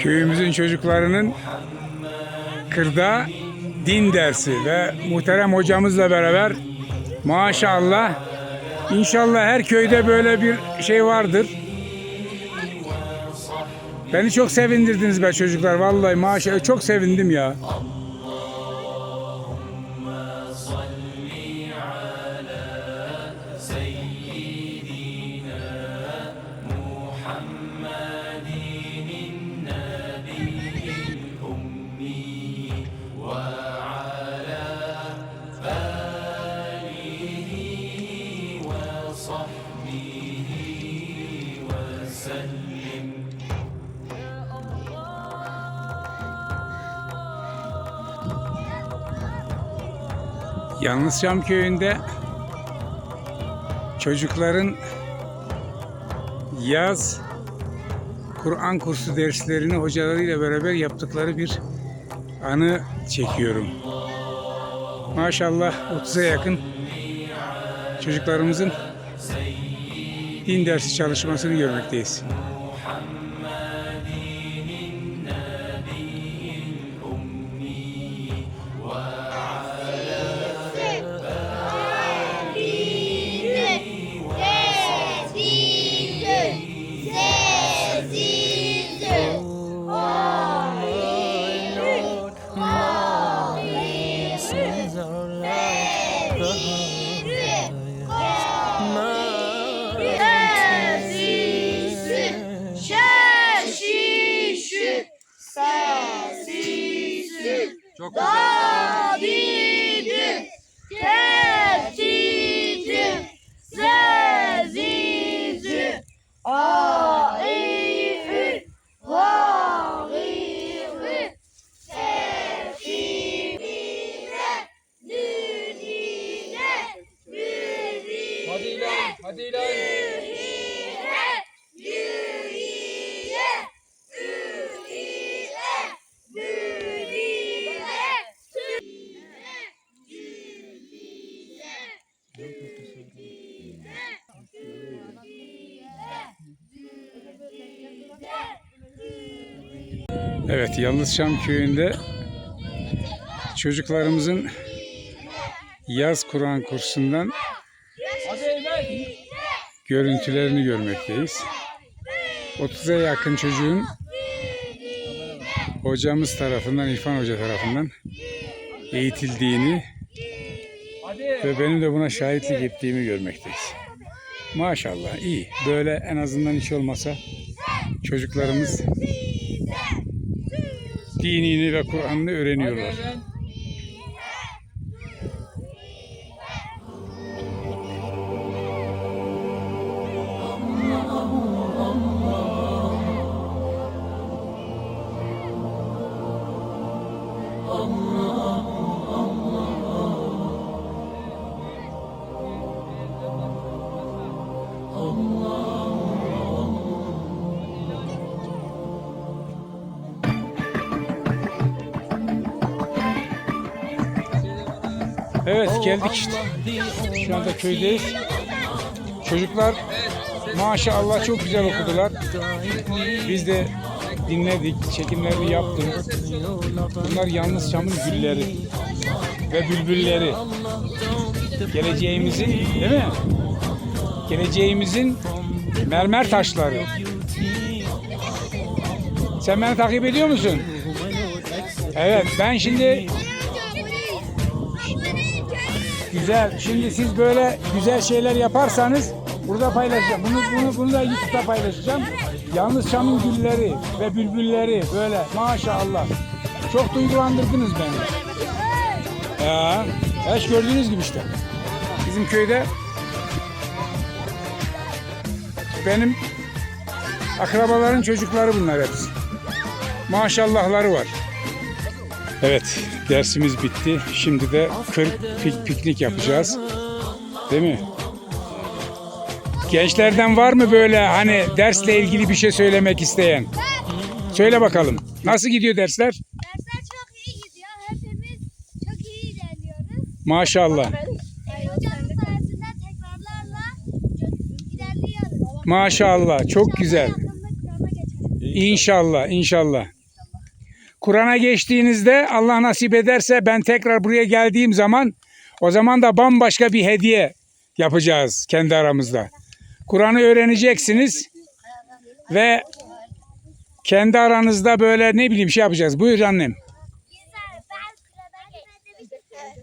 Köyümüzün çocuklarının kırda din dersi ve muhterem hocamızla beraber maşallah inşallah her köyde böyle bir şey vardır. Beni çok sevindirdiniz be çocuklar vallahi maşallah çok sevindim ya. Yalnız Şam köyünde çocukların yaz Kur'an kursu derslerini hocalarıyla beraber yaptıkları bir anı çekiyorum. Maşallah 30'a yakın çocuklarımızın din dersi çalışmasını görmekteyiz. Hadi mürine, Evet, Yalnız Şam köyünde çocuklarımızın yaz Kur'an kursundan görüntülerini görmekteyiz. 30'a yakın çocuğun hocamız tarafından, İrfan Hoca tarafından eğitildiğini ve benim de buna şahitlik ettiğimi görmekteyiz. Maşallah iyi. Böyle en azından hiç olmasa çocuklarımız dinini ve Kur'an'ını öğreniyorlar. Evet geldik işte. Şu anda köydeyiz. Çocuklar maşallah çok güzel okudular. Biz de dinledik, çekimlerini yaptık. Bunlar yalnız çamın gülleri ve bülbülleri. Geleceğimizin, değil mi? Geleceğimizin mermer taşları. Sen beni takip ediyor musun? Evet, ben şimdi Güzel. Şimdi siz böyle güzel şeyler yaparsanız burada paylaşacağım. Bunu bunu bunu da YouTube'da paylaşacağım. Yalnız çamın gülleri ve bülbülleri böyle maşallah. Çok duygulandırdınız beni. Ya, hiç gördüğünüz gibi işte. Bizim köyde benim akrabaların çocukları bunlar hepsi. Maşallahları var. Evet, dersimiz bitti. Şimdi de kır pik- piknik yapacağız. Değil mi? Gençlerden var mı böyle hani dersle ilgili bir şey söylemek isteyen? Söyle bakalım. Nasıl gidiyor dersler? Dersler çok iyi gidiyor. Hepimiz çok iyi ilerliyoruz. Maşallah. Ee, hocamız sayesinde tekrarlarla ilerliyoruz. Maşallah. Çok güzel. İnşallah, inşallah. Kur'an'a geçtiğinizde Allah nasip ederse ben tekrar buraya geldiğim zaman o zaman da bambaşka bir hediye yapacağız kendi aramızda. Kur'an'ı öğreneceksiniz ve kendi aranızda böyle ne bileyim şey yapacağız. Buyur annem.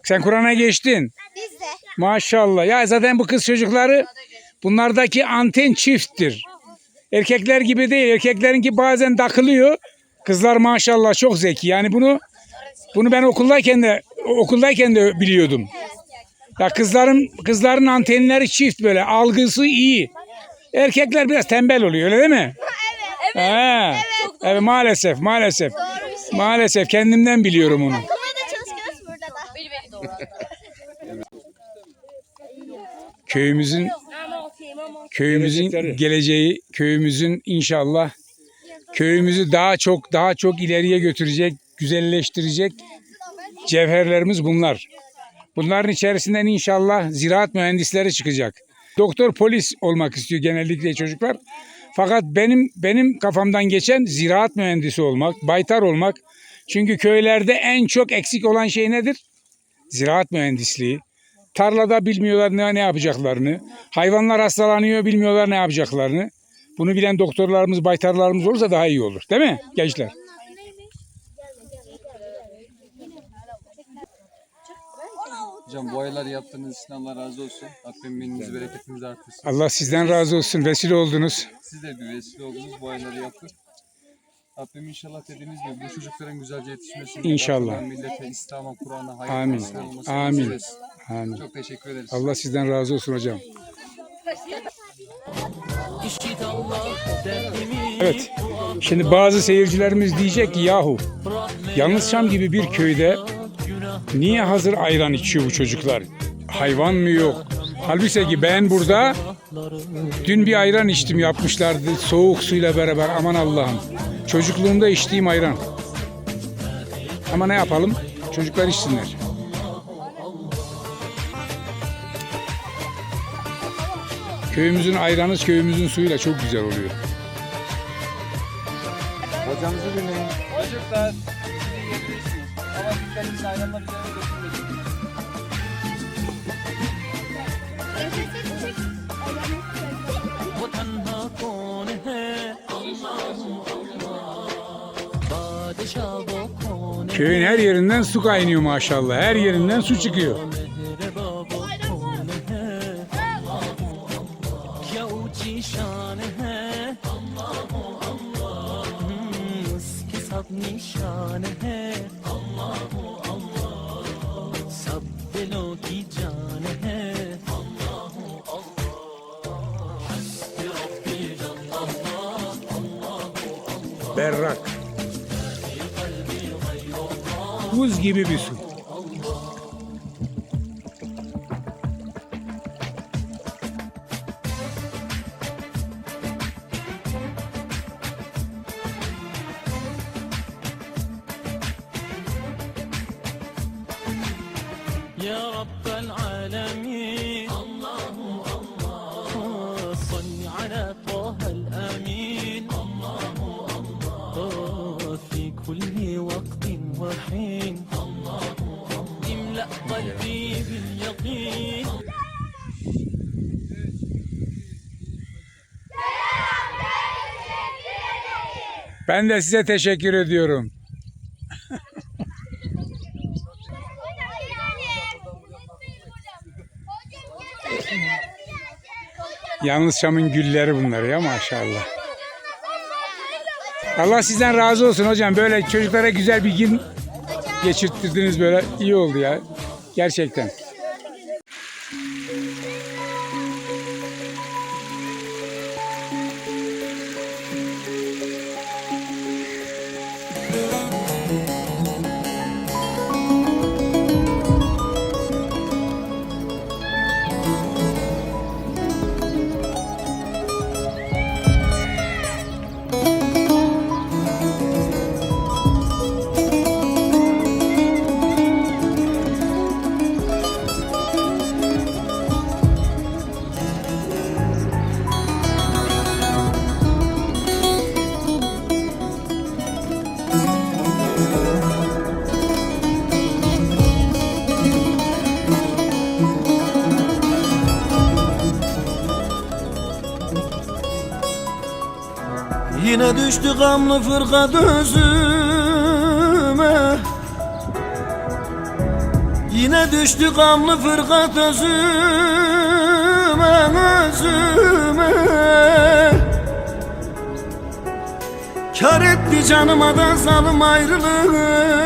Sen Kur'an'a geçtin. Biz de. Maşallah. Ya zaten bu kız çocukları bunlardaki anten çifttir. Erkekler gibi değil. Erkeklerinki bazen takılıyor. Kızlar maşallah çok zeki. Yani bunu bunu ben okuldayken de okuldayken de biliyordum. Ya kızların kızların antenleri çift böyle. Algısı iyi. Erkekler biraz tembel oluyor öyle değil mi? Evet. Evet. evet maalesef maalesef. Maalesef kendimden biliyorum onu. Köyümüzün köyümüzün geleceği, köyümüzün inşallah köyümüzü daha çok daha çok ileriye götürecek, güzelleştirecek cevherlerimiz bunlar. Bunların içerisinden inşallah ziraat mühendisleri çıkacak. Doktor, polis olmak istiyor genellikle çocuklar. Fakat benim benim kafamdan geçen ziraat mühendisi olmak, baytar olmak. Çünkü köylerde en çok eksik olan şey nedir? Ziraat mühendisliği. Tarlada bilmiyorlar ne, ne yapacaklarını. Hayvanlar hastalanıyor bilmiyorlar ne yapacaklarını. Bunu bilen doktorlarımız, baytarlarımız olursa daha iyi olur. Değil mi gençler? Hocam bu aylar yaptığınız için Allah razı olsun. Rabbim meniniz bereketiniz artırsın. Allah sizden razı olsun. Vesile oldunuz. Siz de bir vesile oldunuz bu ayları yaptık. Rabbim inşallah dediğiniz gibi bu çocukların güzelce yetişmesini, İnşallah. millete, İslam'a, Kur'an'a, hayırlı Amin. olmasını Amin. nasip etsin. Amin. Çok teşekkür ederiz. Allah sizden razı olsun hocam. Evet. Şimdi bazı seyircilerimiz diyecek ki yahu Yalnız Şam gibi bir köyde niye hazır ayran içiyor bu çocuklar? Hayvan mı yok? Halbuki ki ben burada dün bir ayran içtim yapmışlardı soğuk suyla beraber aman Allah'ım. Çocukluğumda içtiğim ayran. Ama ne yapalım? Çocuklar içsinler. Köyümüzün ayranı köyümüzün suyuyla çok güzel oluyor. Hocamızı dinleyin. Çocuklar. Ama ayranlar üzerine götürmeyin. Köyün her yerinden su kaynıyor maşallah. Her yerinden su çıkıyor. मेरे gibi bir su. Ben de size teşekkür ediyorum. Yalnız Şam'ın gülleri bunlar ya maşallah. Allah sizden razı olsun hocam. Böyle çocuklara güzel bir gün geçirttirdiniz böyle. iyi oldu ya. Gerçekten. Yine düştü gamlı fırkat özüme. Yine düştü gamlı fırkat özüme özüme. Kar etti canıma da zalim ayrılık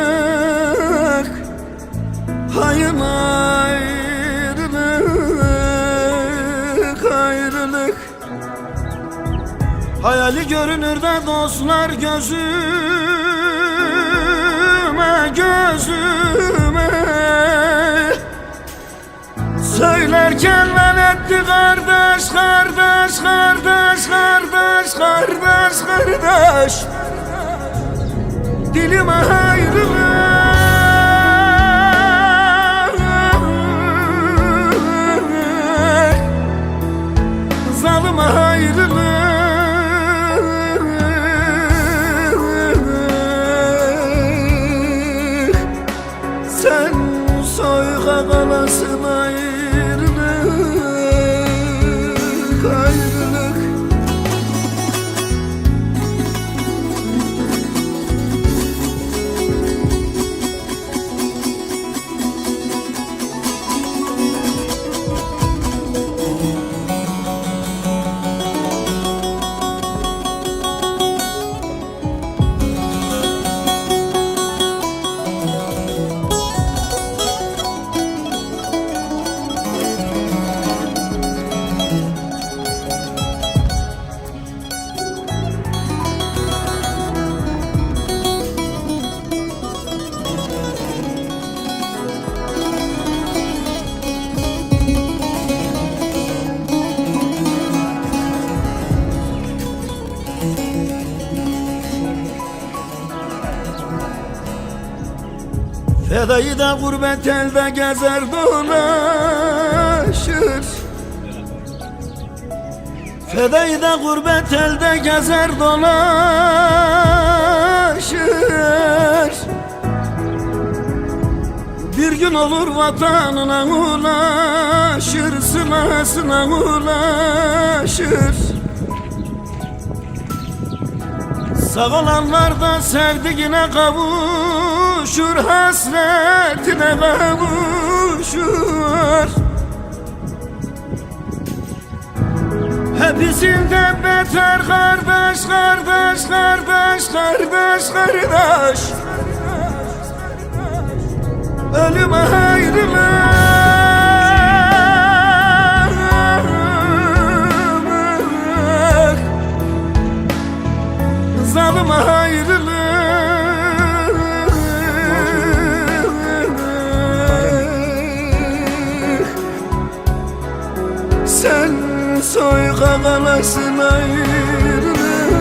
Hayali görünür de dostlar gözüme gözüme. Söylerken lan etti kardeş kardeş kardeş kardeş kardeş kardeş. Dilime ayrılık Fedayı da gurbet elde gezer dolaşır. Fedayı da gurbet elde gezer dolaşır. Bir gün olur vatanına ulaşır Sılasına ulaşır. Sağ olanlar da sevdiğine kavuşur Hasretine kavuşur. Hepsinden beter kardeş, kardeş, kardeş, kardeş, kardeş. Ölüm ayrılık Zalim ayrılık soyga kalasın ayrılık